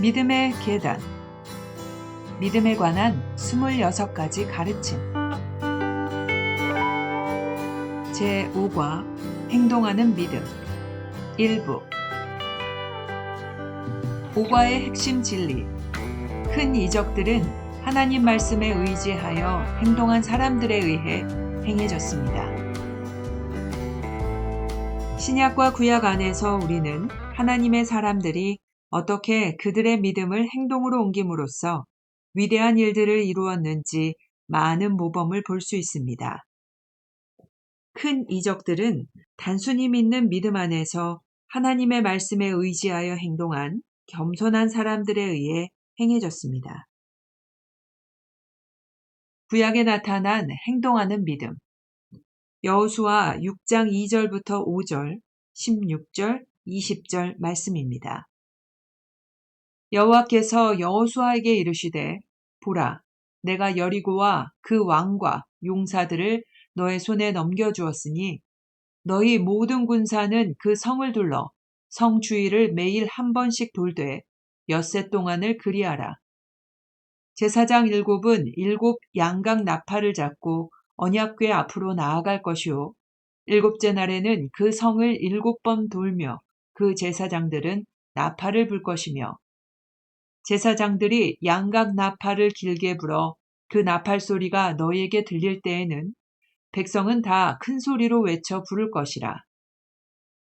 믿음의 계단. 믿음에 관한 26가지 가르침. 제5과 행동하는 믿음. 일부. 5과의 핵심 진리. 큰 이적들은 하나님 말씀에 의지하여 행동한 사람들에 의해 행해졌습니다. 신약과 구약 안에서 우리는 하나님의 사람들이 어떻게 그들의 믿음을 행동으로 옮김으로써 위대한 일들을 이루었는지 많은 모범을 볼 수 있습니다. 큰 이적들은 단순히 믿는 믿음 안에서 하나님의 말씀에 의지하여 행동한 겸손한 사람들에 의해 행해졌습니다. 구약에 나타난 행동하는 믿음. 여호수아 6장 2절부터 5절, 16절, 20절 말씀입니다. 여호와께서 여호수아에게 이르시되 보라 내가 여리고와 그 왕과 용사들을 너의 손에 넘겨 주었으니 너희 모든 군사는 그 성을 둘러 성 주위를 매일 한 번씩 돌되 엿새 동안을 그리하라. 제사장 일곱은 일곱 양각 나팔을 잡고 언약궤 앞으로 나아갈 것이요 일곱째 날에는 그 성을 일곱 번 돌며 그 제사장들은 나팔을 불 것이며 제사장들이 양각 나팔을 길게 불어 그 나팔 소리가 너에게 들릴 때에는 백성은 다 큰 소리로 외쳐 부를 것이라.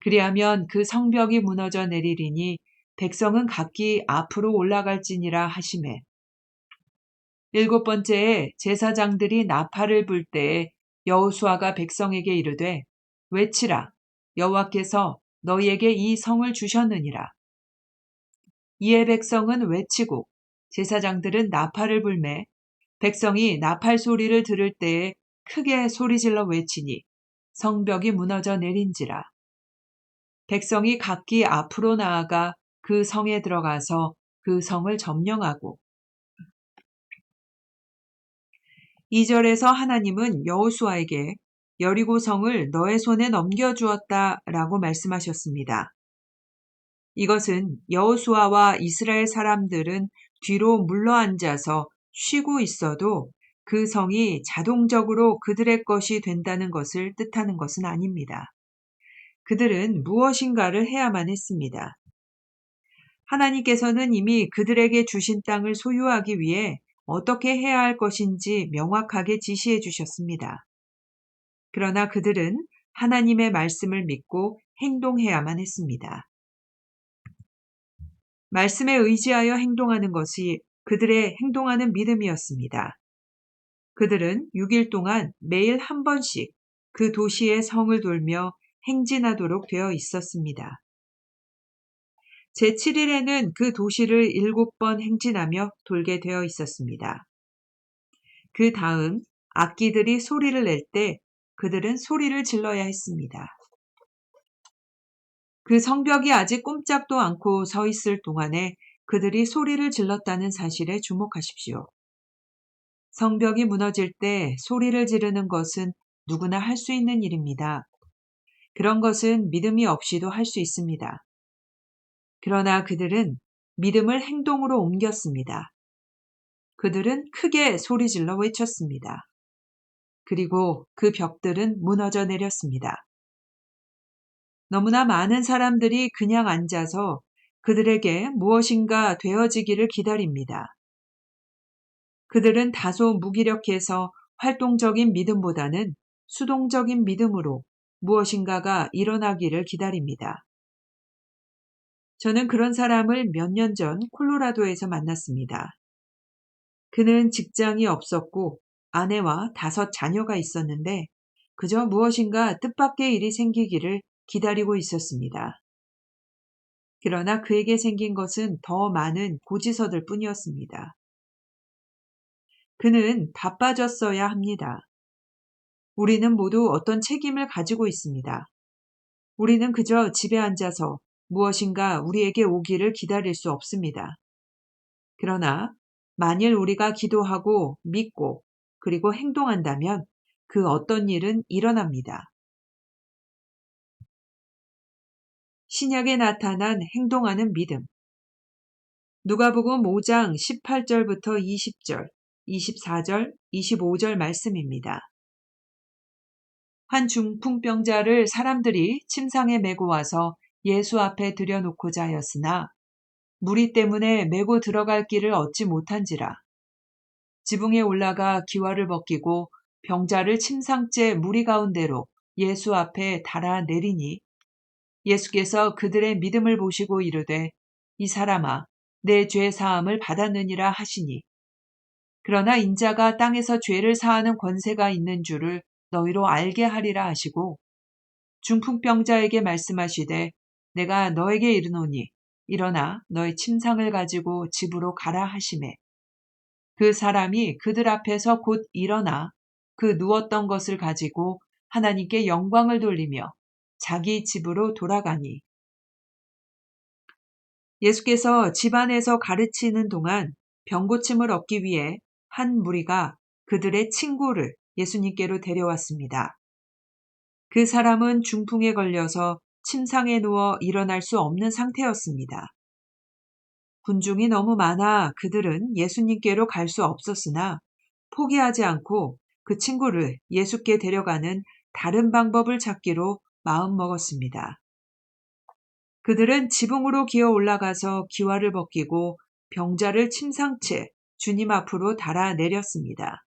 그리하면 그 성벽이 무너져 내리리니 백성은 각기 앞으로 올라갈지니라 하심에 일곱 번째에 제사장들이 나팔을 불 때에 여호수아가 백성에게 이르되 외치라 여호와께서 너희에게 이 성을 주셨느니라. 이에 백성은 외치고 제사장들은 나팔을 불매 백성이 나팔 소리를 들을 때에 크게 소리질러 외치니 성벽이 무너져 내린지라. 백성이 각기 앞으로 나아가 그 성에 들어가서 그 성을 점령하고 2절에서 하나님은 여호수아에게 여리고 성을 너의 손에 넘겨주었다 라고 말씀하셨습니다. 이것은 여호수아와 이스라엘 사람들은 뒤로 물러앉아서 쉬고 있어도 그 성이 자동적으로 그들의 것이 된다는 것을 뜻하는 것은 아닙니다. 그들은 무엇인가를 해야만 했습니다. 하나님께서는 이미 그들에게 주신 땅을 소유하기 위해 어떻게 해야 할 것인지 명확하게 지시해 주셨습니다. 그러나 그들은 하나님의 말씀을 믿고 행동해야만 했습니다. 말씀에 의지하여 행동하는 것이 그들의 행동하는 믿음이었습니다. 그들은 6일 동안 매일 한 번씩 그 도시의 성을 돌며 행진하도록 되어 있었습니다. 제7일에는 그 도시를 일곱 번 행진하며 돌게 되어 있었습니다. 그 다음 악기들이 소리를 낼 때 그들은 소리를 질러야 했습니다. 그 성벽이 아직 꼼짝도 않고 서 있을 동안에 그들이 소리를 질렀다는 사실에 주목하십시오. 성벽이 무너질 때 소리를 지르는 것은 누구나 할 수 있는 일입니다. 그런 것은 믿음이 없이도 할 수 있습니다. 그러나 그들은 믿음을 행동으로 옮겼습니다. 그들은 크게 소리질러 외쳤습니다. 그리고 그 벽들은 무너져 내렸습니다. 너무나 많은 사람들이 그냥 앉아서 그들에게 무엇인가 되어지기를 기다립니다. 그들은 다소 무기력해서 활동적인 믿음보다는 수동적인 믿음으로 무엇인가가 일어나기를 기다립니다. 저는 그런 사람을 몇 년 전 콜로라도에서 만났습니다. 그는 직장이 없었고 아내와 다섯 자녀가 있었는데 그저 무엇인가 뜻밖의 일이 생기기를 기다리고 있었습니다. 그러나 그에게 생긴 것은 더 많은 고지서들 뿐이었습니다. 그는 바빠졌어야 합니다. 우리는 모두 어떤 책임을 가지고 있습니다. 우리는 그저 집에 앉아서 무엇인가 우리에게 오기를 기다릴 수 없습니다. 그러나 만일 우리가 기도하고 믿고 그리고 행동한다면 그 어떤 일은 일어납니다. 신약에 나타난 행동하는 믿음. 누가복음 5장 18절부터 20절, 24절, 25절 말씀입니다. 한 중풍병자를 사람들이 침상에 메고 와서 예수 앞에 들여놓고자 하였으나 무리 때문에 메고 들어갈 길을 얻지 못한지라. 지붕에 올라가 기와를 벗기고 병자를 침상째 무리 가운데로 예수 앞에 달아 내리니 예수께서 그들의 믿음을 보시고 이르되 이 사람아 내 죄 사함을 받았느니라 하시니. 그러나 인자가 땅에서 죄를 사하는 권세가 있는 줄을 너희로 알게 하리라 하시고 중풍병자에게 말씀하시되 내가 너에게 이르노니 일어나 너의 침상을 가지고 집으로 가라 하심에. 그 사람이 그들 앞에서 곧 일어나 그 누웠던 것을 가지고 하나님께 영광을 돌리며 자기 집으로 돌아가니 예수께서 집안에서 가르치는 동안 병고침을 얻기 위해 한 무리가 그들의 친구를 예수님께로 데려왔습니다. 그 사람은 중풍에 걸려서 침상에 누워 일어날 수 없는 상태였습니다. 군중이 너무 많아 그들은 예수님께로 갈 수 없었으나 포기하지 않고 그 친구를 예수께 데려가는 다른 방법을 찾기로 마음먹었습니다. 그들은 지붕으로 기어 올라가서 기와를 벗기고 병자를 침상채 주님 앞으로 달아 내렸습니다.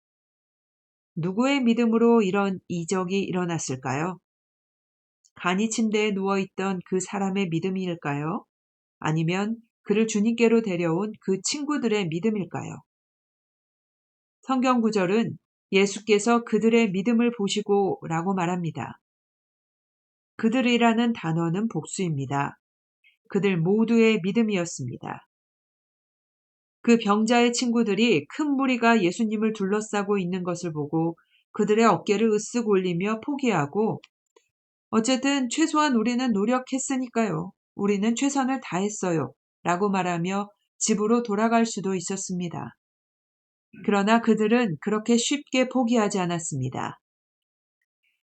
누구의 믿음으로 이런 이적이 일어났을까요? 간이 침대에 누워있던 그 사람의 믿음일까요? 아니면 그를 주님께로 데려온 그 친구들의 믿음일까요? 성경 구절은 예수께서 그들의 믿음을 보시고 라고 말합니다. 그들이라는 단어는 복수입니다. 그들 모두의 믿음이었습니다. 그 병자의 친구들이 큰 무리가 예수님을 둘러싸고 있는 것을 보고 그들의 어깨를 으쓱 올리며 포기하고 어쨌든 최소한 우리는 노력했으니까요. 우리는 최선을 다했어요. 라고 말하며 집으로 돌아갈 수도 있었습니다. 그러나 그들은 그렇게 쉽게 포기하지 않았습니다.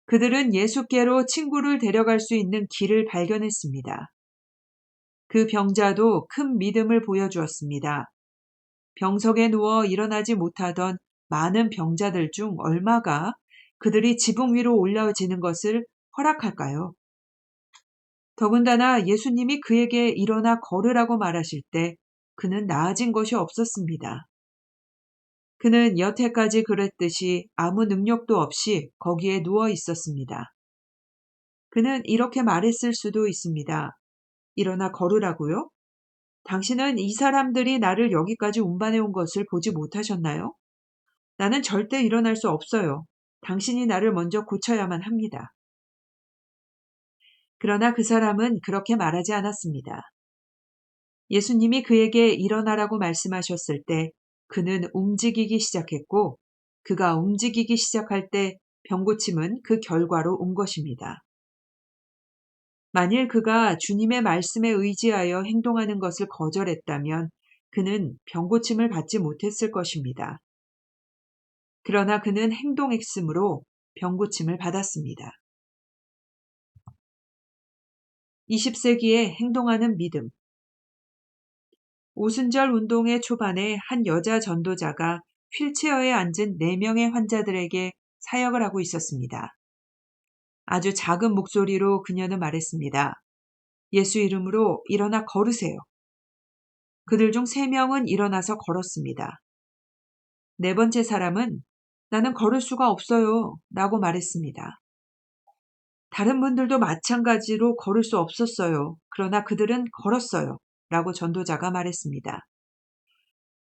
그들은 예수께로 친구를 데려갈 수 있는 길을 발견했습니다. 그 병자도 큰 믿음을 보여주었습니다. 병석에 누워 일어나지 못하던 많은 병자들 중 얼마가 그들이 지붕 위로 올라지는 것을 허락할까요? 더군다나 예수님이 그에게 일어나 걸으라고 말하실 때 그는 나아진 것이 없었습니다. 그는 여태까지 그랬듯이 아무 능력도 없이 거기에 누워 있었습니다. 그는 이렇게 말했을 수도 있습니다. 일어나 걸으라고요? 당신은 이 사람들이 나를 여기까지 운반해 온 것을 보지 못하셨나요? 나는 절대 일어날 수 없어요. 당신이 나를 먼저 고쳐야만 합니다. 그러나 그 사람은 그렇게 말하지 않았습니다. 예수님이 그에게 일어나라고 말씀하셨을 때 그는 움직이기 시작했고 그가 움직이기 시작할 때 병고침은 그 결과로 온 것입니다. 만일 그가 주님의 말씀에 의지하여 행동하는 것을 거절했다면 그는 병고침을 받지 못했을 것입니다. 그러나 그는 행동했으므로 병고침을 받았습니다. 20세기에 행동하는 믿음. 오순절 운동의 초반에 한 여자 전도자가 휠체어에 앉은 4명의 환자들에게 사역을 하고 있었습니다. 아주 작은 목소리로 그녀는 말했습니다. 예수 이름으로 일어나 걸으세요. 그들 중세 명은 일어나서 걸었습니다. 네 번째 사람은 나는 걸을 수가 없어요. 라고 말했습니다. 다른 분들도 마찬가지로 걸을 수 없었어요. 그러나 그들은 걸었어요. 라고 전도자가 말했습니다.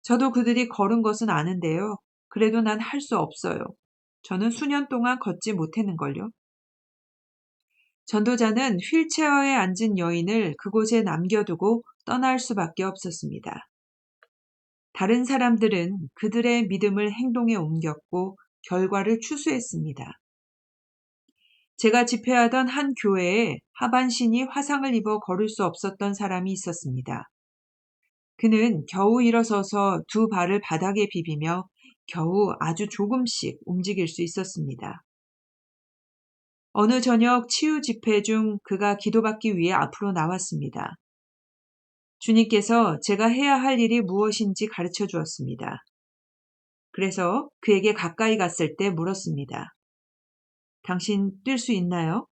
저도 그들이 걸은 것은 아는데요. 그래도 난 할 수 없어요. 저는 수년 동안 걷지 못했는걸요. 전도자는 휠체어에 앉은 여인을 그곳에 남겨두고 떠날 수밖에 없었습니다. 다른 사람들은 그들의 믿음을 행동에 옮겼고 결과를 추수했습니다. 제가 집회하던 한 교회에 하반신이 화상을 입어 걸을 수 없었던 사람이 있었습니다. 그는 겨우 일어서서 두 발을 바닥에 비비며 겨우 아주 조금씩 움직일 수 있었습니다. 어느 저녁 치유 집회 중 그가 기도받기 위해 앞으로 나왔습니다. 주님께서 제가 해야 할 일이 무엇인지 가르쳐 주었습니다. 그래서 그에게 가까이 갔을 때 물었습니다. 당신 뛸 수 있나요?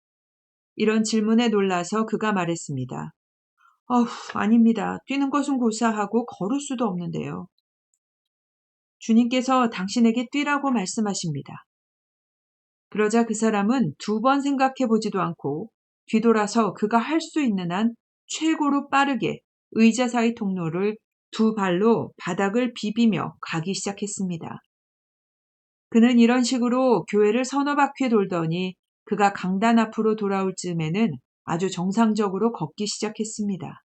이런 질문에 놀라서 그가 말했습니다. 어후, 아닙니다. 뛰는 것은 고사하고 걸을 수도 없는데요. 주님께서 당신에게 뛰라고 말씀하십니다. 그러자 그 사람은 두 번 생각해 보지도 않고 뒤돌아서 그가 할 수 있는 한 최고로 빠르게 의자 사이 통로를 두 발로 바닥을 비비며 가기 시작했습니다. 그는 이런 식으로 교회를 서너 바퀴 돌더니 그가 강단 앞으로 돌아올 즈음에는 아주 정상적으로 걷기 시작했습니다.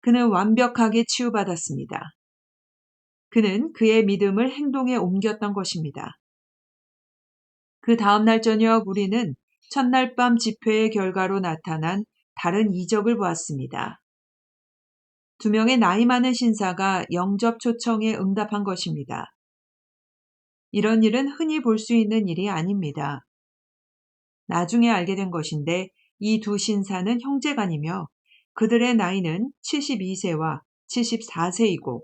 그는 완벽하게 치유받았습니다. 그는 그의 믿음을 행동에 옮겼던 것입니다. 그 다음날 저녁 우리는 첫날 밤 집회의 결과로 나타난 다른 이적을 보았습니다. 두 명의 나이 많은 신사가 영접 초청에 응답한 것입니다. 이런 일은 흔히 볼 수 있는 일이 아닙니다. 나중에 알게 된 것인데 이 두 신사는 형제간이며 그들의 나이는 72세와 74세이고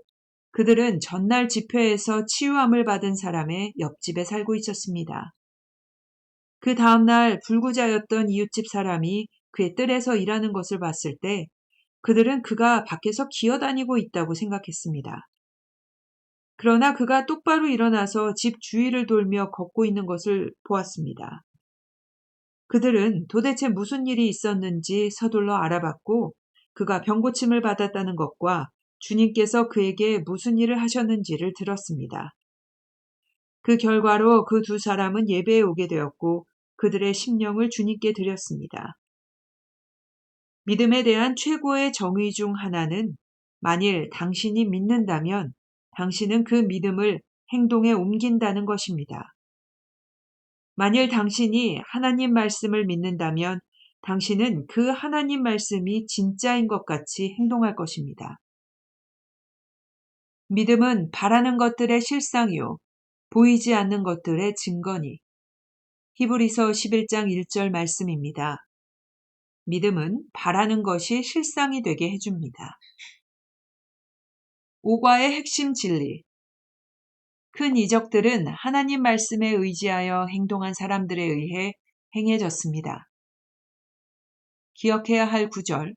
그들은 전날 집회에서 치유함을 받은 사람의 옆집에 살고 있었습니다. 그 다음날 불구자였던 이웃집 사람이 그의 뜰에서 일하는 것을 봤을 때 그들은 그가 밖에서 기어다니고 있다고 생각했습니다. 그러나 그가 똑바로 일어나서 집 주위를 돌며 걷고 있는 것을 보았습니다. 그들은 도대체 무슨 일이 있었는지 서둘러 알아봤고 그가 병고침을 받았다는 것과 주님께서 그에게 무슨 일을 하셨는지를 들었습니다. 그 결과로 그 두 사람은 예배에 오게 되었고 그들의 심령을 주님께 드렸습니다. 믿음에 대한 최고의 정의 중 하나는 만일 당신이 믿는다면 당신은 그 믿음을 행동에 옮긴다는 것입니다. 만일 당신이 하나님 말씀을 믿는다면 당신은 그 하나님 말씀이 진짜인 것 같이 행동할 것입니다. 믿음은 바라는 것들의 실상이요. 보이지 않는 것들의 증거니. 히브리서 11장 1절 말씀입니다. 믿음은 바라는 것이 실상이 되게 해줍니다. 오과의 핵심 진리. 큰 이적들은 하나님 말씀에 의지하여 행동한 사람들에 의해 행해졌습니다. 기억해야 할 구절.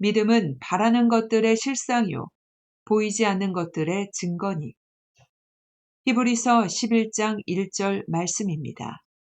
믿음은 바라는 것들의 실상이요. 보이지 않는 것들의 증거니. 히브리서 11장 1절 말씀입니다.